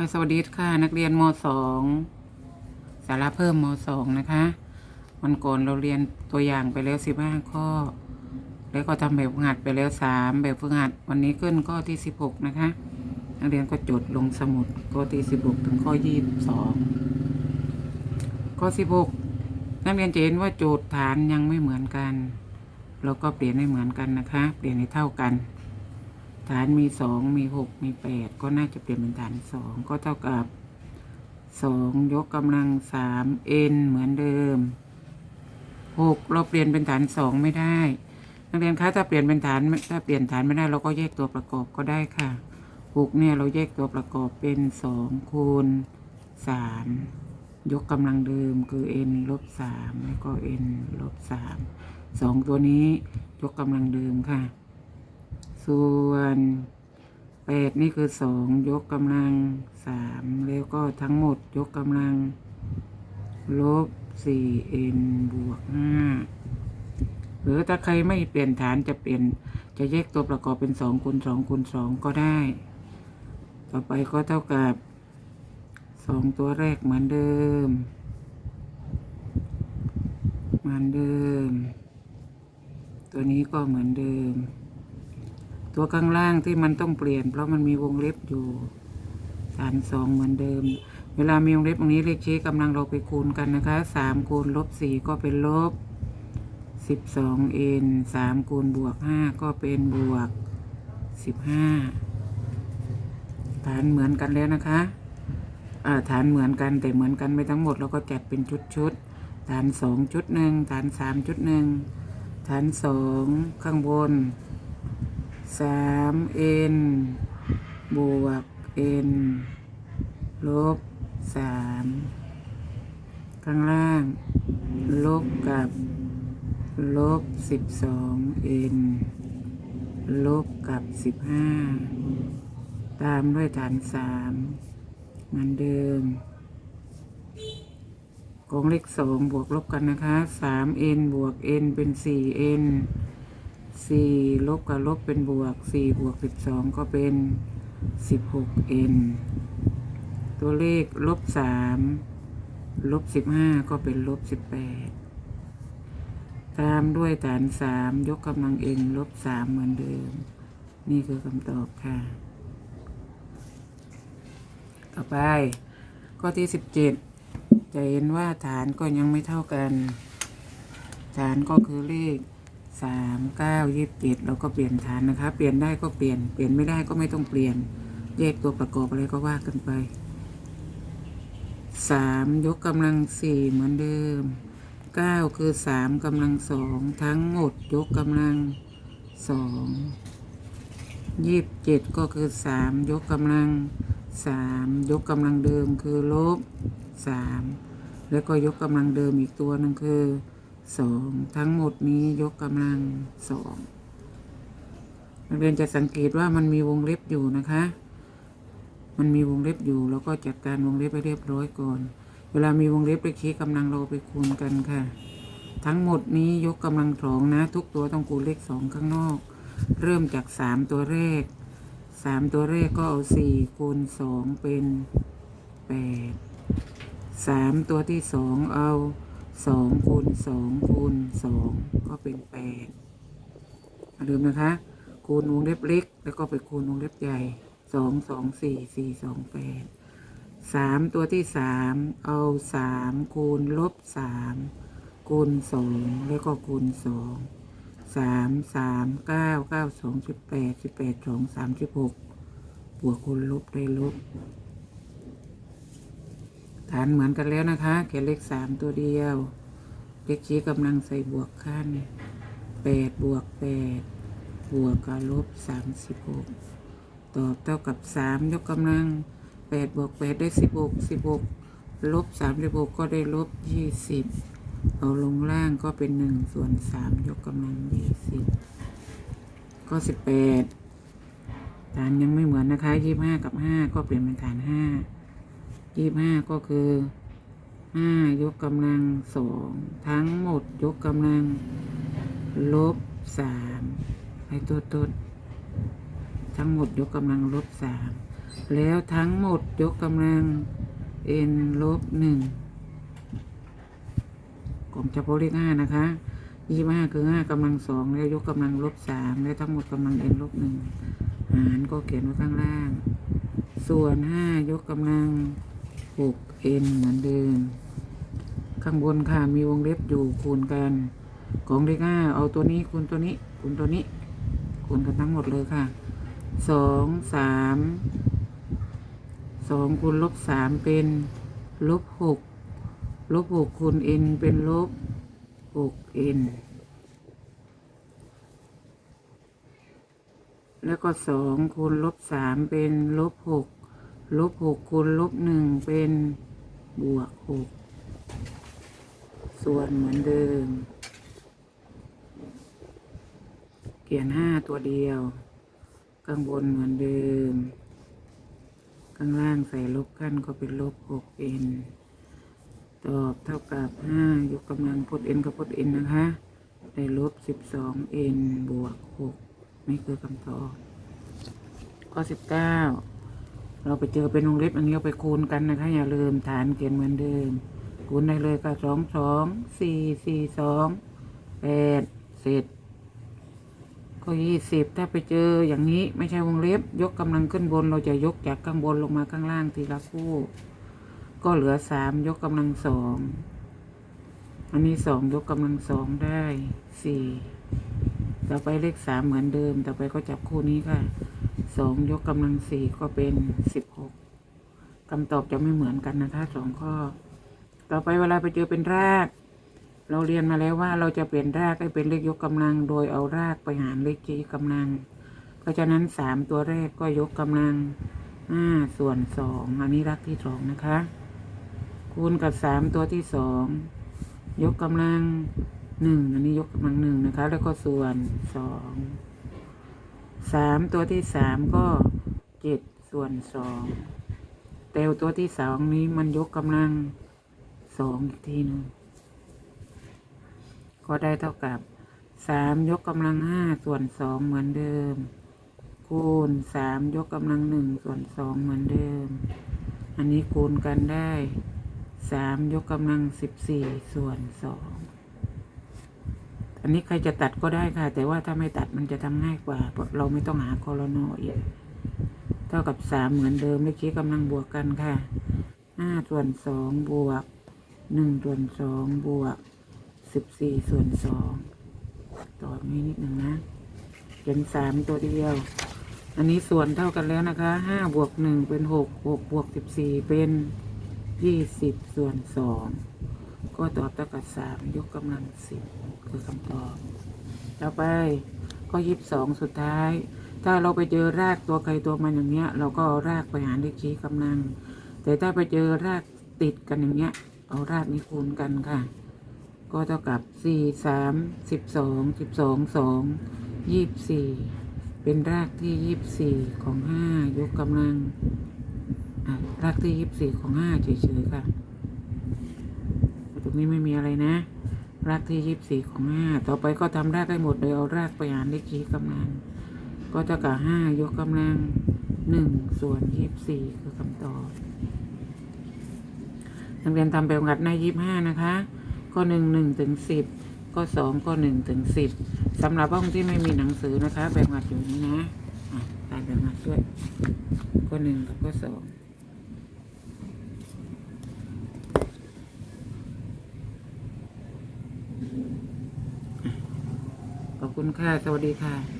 ค่ะสวัสดีค่ะนักเรียนมสองสาระเพิ่มมสองนะคะ วันก่อนเราเรียนตัวอย่างไปแล้วสิบห้าข้อ แล้วก็ทำแบบฝึกหัดไปแล้วสามแบบฝึกหัด วันนี้ขึ้นข้อที่สิบหกนะคะ นักเรียนก็จดลงสมุดข้อที่สิบหกถึงข้อยี่สิบสองข้อสิบหกนักเรียนจะเห็นว่าโจทย์ฐานยังไม่เหมือนกัน เราก็เปลี่ยนให้เหมือนกันนะคะ เปลี่ยนให้เท่ากัน ฐานมีสองมีหกมีแปดก็น่าจะเปลี่ยนเป็นฐานสองก็เท่ากับสองยกกำลังสามเอ็นเหมือนเดิมหกเราเปลี่ยนเป็นฐานสองไม่ได้นักเรียนคะถ้าเปลี่ยนเป็นฐานถ้าเปลี่ยนฐานไม่ได้เราก็แยกตัวประกอบก็ได้ค่ะหกเนี่ยเราแยกตัวประกอบเป็นสองคูณสามยกกำลังเดิมคือ n ลบสามแล้วก็ n ลบสามสองตัวนี้ยกกำลังเดิมค่ะ ส่วนแปดนี่คือสองยกกำลังสามแล้วก็ทั้งหมดยกกำลัง ลบสี่เอ็นบวกห้าหรือถ้าใครไม่เปลี่ยนฐานจะเปลี่ยนจะแยกตัวประกอบเป็นสองคูณสองคูณสองก็ได้ ต่อไปก็เท่ากับสองตัวแรกเหมือนเดิม เหมือนเดิม ตัวนี้ก็เหมือนเดิม ตัวข้างล่างที่มันต้องเปลี่ยน เพราะมันมีวงเล็บอยู่ฐานสองเหมือนเดิม เวลามีวงเล็บตรงนี้เลขชี้กำลังเราไปคูณกันนะคะสามคูณลบสี่ก็เป็นลบสิบสองเอ็นสามคูณบวกห้าก็เป็นบวกสิบห้าฐานเหมือนกันแล้วนะคะฐานเหมือนกันแต่เหมือนกันไม่ทั้งหมดเราก็จัดเป็นชุดชุดฐานสองชุดหนึ่งฐานสามชุดหนึ่งฐานสองข้างบน สามเอ็นบวกเอ็นลบสามข้างล่าง ลบกับลบสิบสองเอ็นลบกับสิบห้าตามด้วยฐานสามเหมือนเดิมกองเลขสองบวกลบกันนะคะสามเอ็นบวกเอ็นเป็นสี่เอ็น สี่ลบกับลบเป็นบวกสี่บวกสิบสองก็เป็นสิบหกเอ็นตัวเลขลบสามลบสิบห้าก็เป็นลบสิบแปดตามด้วยฐานสามยกกำลังเอ็นลบสามเหมือนเดิม นี่คือคำตอบค่ะ ต่อไป ข้อที่สิบเจ็ดจะเห็นว่าฐานก็ยังไม่เท่ากัน ฐานก็คือเลข สามเก้ายี่สิบเจ็ดเราก็เปลี่ยนฐานนะคะ เปลี่ยนได้ก็เปลี่ยน เปลี่ยนไม่ได้ก็ไม่ต้องเปลี่ยนแยกตัวประกอบอะไรก็ว่ากันไปสามยกกำลังสี่เหมือนเดิมเก้าคือสามกำลังสองทั้งหมดยกกำลังสองยี่สิบเจ็ดก็คือสามยกกำลังสามยกกำลังเดิมคือลบสามแล้วก็ยกกำลังเดิมอีกตัวหนึ่งคือ สองทั้งหมดนี้ยกกำลังสองนักเรียนจะสังเกตว่ามันมีวงเล็บอยู่นะคะ มันมีวงเล็บอยู่แล้วก็จัดการวงเล็บไปเรียบร้อยก่อน เวลามีวงเล็บไปคีกำลังเราไปคูณกันค่ะ ทั้งหมดนี้ยกกำลังสองนะ ทุกตัวต้องคูณเลขสองข้างนอก เริ่มจากสามตัวแรกสามตัวแรกก็เอาสี่คูณสองเป็นแปดสามตัวที่สองเอา สองคูณสองคูณสองก็เป็นแปดอย่าลืมนะคะ คูณวงเล็บเล็ก แล้วก็ไปคูณวงเล็บใหญ่สองสองสี่สี่สองแปดสามตัวที่สามเอาสามคูณลบสามคูณสองแล้วก็คูณสองสามสามเก้าเก้าสองสิบแปดสิบแปดสองสามสิบหกบวกคูณลบได้ลบ ฐานเหมือนกันแล้วนะคะแค่เลขสามตัวเดียว เลขชี้กำลังใส่บวกขั้นแปดบวกแปดบวกกับลบสามสิบหกตอบเท่ากับสามยกกำลังแปดบวกแปดได้สิบหกสิบหกลบสามสิบหกก็ได้ลบยี่สิบเอาลงล่างก็เป็นหนึ่งส่วนสามยกกำลังยี่สิบก็สิบแปดฐานยังไม่เหมือนนะคะยี่ห้ากับห้าก็เปลี่ยนเป็นฐานห้า ยี่ห้าก็คือห้ายกกำลังสองทั้งหมดยกกำลัง ลบสามให้ตัวต้นทั้งหมดยกกำลังลบสามแล้วทั้งหมดยกกำลัง n ลบหนึ่งกลมเฉพาะเลขห้านะคะยี่ห้าคือห้ากำลังสองแล้วยกกำลังลบสามแล้วทั้งหมดกำลัง n ลบหนึ่งหารก็เขียนไว้ข้างล่าง ส่วนห้ายกกำลัง หก n เหมือนเดิม ข้างบนค่ะมีวงเล็บอยู่คูณกัน ของเลขห้าเอาตัวนี้คูณตัวนี้คูณตัวนี้ คูณกันทั้งหมดเลยค่ะสองสามสองคูณลบสามเป็นลบหกลบหกคูณ n เป็นลบหก n แล้วก็สองคูณลบสามเป็นลบหก ลบหกคูณลบหนึ่งเป็นบวกหกส่วนเหมือนเดิม เขียนห้าตัวเดียว ข้างบนเหมือนเดิม ข้างล่างใส่ลบขั้นก็เป็นลบหกเอ็นตอบเท่ากับห้ายกกำลังพดเอ็นกับพดเอ็นนะคะได้ลบสิบสองเอ็นบวกหกนี่คือคำตอบข้อสิบเก้า เราไปเจอเป็นวงเล็บอันนี้เราไปคูณกันนะคะ อย่าลืมฐานเขียนเหมือนเดิม คูณได้เลยก็สองสองสี่สี่สองแปดเสร็จก็ยี่สิบถ้าไปเจออย่างนี้ไม่ใช่วงเล็บ ยกกำลังขึ้นบน เราจะยกจากข้างบนลงมาข้างล่างทีละคู่ ก็เหลือสามยกกำลังสองอันนี้สองยกกำลังสองได้สี่ต่อไปเลขสามเหมือนเดิม ต่อไปก็จับคู่นี้ค่ะ สองยกกำลังสี่ก็เป็นสิบหกคำตอบจะไม่เหมือนกันนะคะสองข้อ ต่อไปเวลาไปเจอเป็นราก เราเรียนมาแล้วว่าเราจะเปลี่ยนรากให้เป็นเลขยกกำลัง โดยเอารากไปหารเลขชี้กำลัง เพราะฉะนั้นสามตัวแรกก็ยกกำลังห้าส่วนสองอันนี้รากที่สองนะคะ คูณกับสามตัวที่สองยกกำลังหนึ่งอันนี้ยกกำลังหนึ่งนะคะ แล้วก็ส่วนสอง สามตัวที่สามก็เจ็ดส่วนสองแต่ตัวที่สองนี้มันยกกำลังสองอีกทีหนึ่งก็ได้เท่ากับสามยกกำลังห้าส่วนสองเหมือนเดิม คูณสามยกกำลังหนึ่งส่วนสองเหมือนเดิม อันนี้คูณกันได้สามยกกำลังสิบสี่ส่วนสอง นนี้ใครจะตัดก็ได้ค่ะ แต่ว่าถ้าไม่ตัดมันจะทำง่ายกว่าเราไม่ต้องหาโคโลนออีกเท่ากับสามเหมือนเดิมเมื่อกี้กำลังบวกกันค่ะห้าส่วนสองบวกหนึ่งส่วนสองบวกสิบสี่ส่วนสองต่อนี้นิดหนึ่งนะเป็นสามตัวเดียว อันนี้ส่วนเท่ากันแล้วนะคะห้าบวกหนึ่งเป็นหกหกบวกสิบสี่เป็นยี่สิบส่วนสอง ก็ตอบเท่ากับสามยกกำลังสิบคือคำตอบต่อไปก็ยี่สิบสองสุดท้าย ถ้าเราไปเจอรากตัวใครตัวมันอย่างเงี้ย เราก็เอารากไปหารเลขชี้กำลัง แต่ถ้าไปเจอรากติดกันอย่างเงี้ย เอารากนี้คูณกันค่ะ ก็เท่ากับสี่สามสิบสองสิบสองสองยี่บสี่เป็นรากที่ยี่บสี่ของห้ายกกำลังรากที่ยี่บสี่ของห้าเฉยๆค่ะ รงนี้ไม่มีอะไรนะ รากที่ยี่บสี่ของห้าต่อไปก็ทำรากได้หมดโดยเอารากไปหารเลขชี้กำลัง ก็เท่ากับห้ายกกำลังหนึ่งส่วนยี่บสี่คือคำตอบนักเรียนทำแบบงัดในยี่ห้านะคะข้อหนึ่งหนึ่งถึงสิบข้อสองข้อหนึ่งถึงสิบสำหรับห้องที่ไม่มีหนังสือนะคะแบบงัดอยู่นี้นะอะตายแบบงัดด้วยข้อหนึ่งกับข้อสองขอบ คุณค่ะ สวัสดีค่ะ